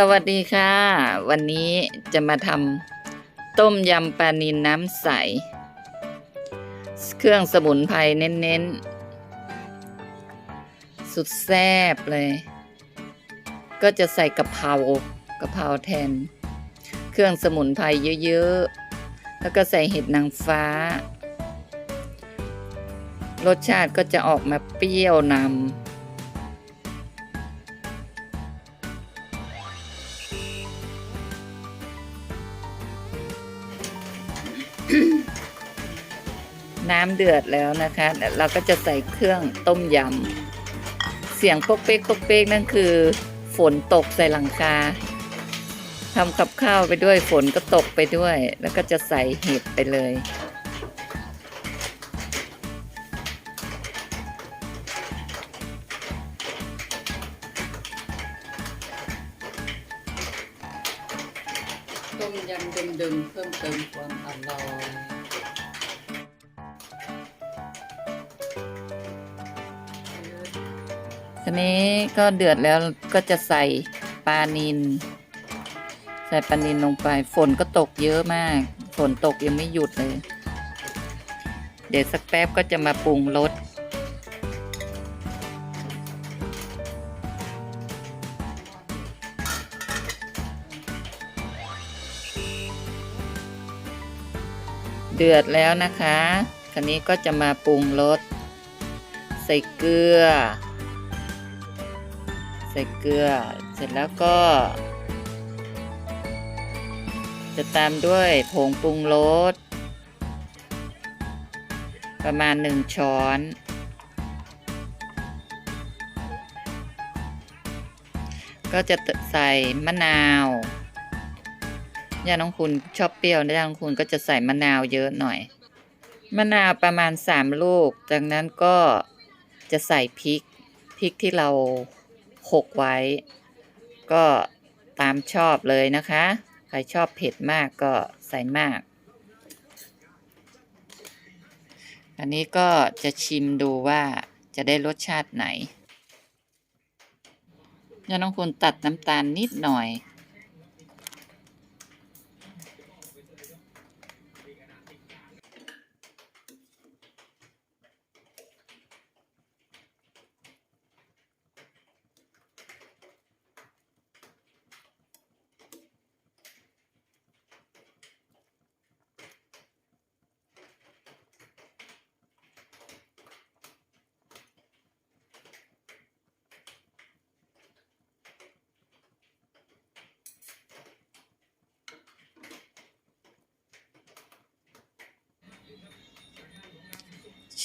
สวัสดีค่ะ วันนี้จะมาทำต้มยำปลานินน้ำใส เครื่องสมุนไพรเน้นๆ สุดแซ่บเลย ก็จะใส่กะเพรากะเพราแทน เครื่องสมุนไพรเยอะๆ แล้วก็ใส่เห็ดนางฟ้า รสชาติก็จะออกมาเปรี้ยวนำ น้ำเดือดแล้วนะคะ เราก็จะใส่เครื่องต้มยำ เสียงปกเป๊กปกเป๊กนั่นคือ ฝนตกใส่หลังคาทำกับข้าวไปด้วยฝนก็ตกไปด้วย แล้วก็จะใส่เห็ดไปเลย ต้มยำดึงๆเพิ่มเติมความอร่อยทีนี้ก็เดือดแล้วก็จะใส่ปลานิน ใส่ปลานินลงไป ฝนก็ตกเยอะมาก ฝนตกยังไม่หยุดเลย เดี๋ยวสักแป๊บก็จะมาปรุงรส เดือดแล้วนะคะคันนี้ก็จะมาปรุงรส ใส่เกลือ ใส่เกลือ เสร็จแล้วก็ จะตามด้วยผงปรุงรส ประมาณหนึ่งช้อนก็จะใส่มะนาว ย่าน้องคุณชอบเปรี้ยวย่าน้องคุณก็จะใส่มะนาวเยอะหน่อย มะนาวประมาณสามลูก จากนั้นก็จะใส่พริก พริกที่เราหกไว้ ก็ตามชอบเลยนะคะ ใครชอบเผ็ดมากก็ใส่มาก อันนี้ก็จะชิมดูว่าจะได้รสชาติไหนย่าน้องคุณตัดน้ำตาลนิดหน่อย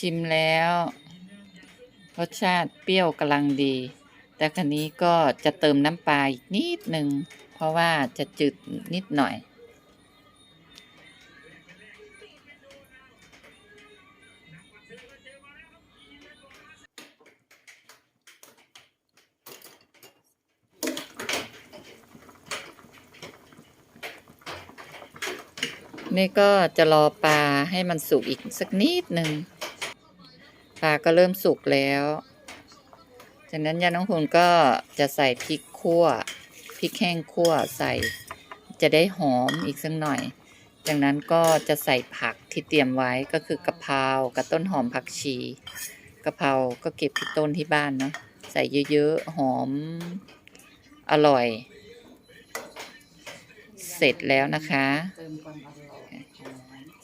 ชิมแล้ว รสชาติเปรี้ยวกำลังดี แต่คันนี้ก็จะเติมน้ำปลาอีกนิดหนึ่ง เพราะว่าจะจืดนิดหน่อย นี่ก็จะรอปลาให้มันสุกอีกสักนิดหนึ่ง ปลาก็เริ่มสุกแล้ว จากนั้นยาน้องคุณก็จะใส่พริกขั่วพริกแห้งขั่วใส่จะได้หอมอีกสักหน่อย จากนั้นก็จะใส่ผักที่เตรียมไว้ก็คือกะเพรากับต้นหอมผักชีกะเพราก็เก็บที่ต้นที่บ้านเนาะใส่เยอะๆหอมอร่อย เสร็จแล้วนะคะ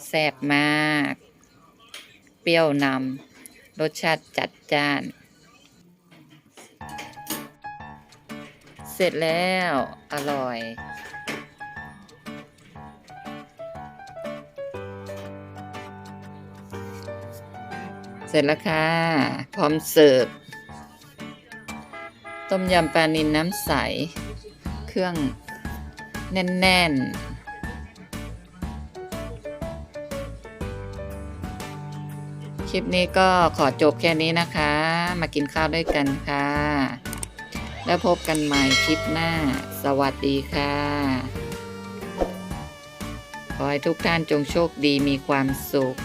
แซ่บมาก เปรี้ยวนำ รสชาติจัดจ้าน เสร็จแล้วอร่อย เสร็จแล้วค่ะ พร้อมเสิร์ฟ ต้มยำปลานินน้ำใส เครื่องแน่น ๆ ลิปนี้ก็ขอจบแค่นี้นะคะ มากินข้าวด้วยกันค่ะ แล้วพบกันใหม่คลิปหน้า สวัสดีค่ะ ขอให้ทุกท่านจงโชคดีมีความสุข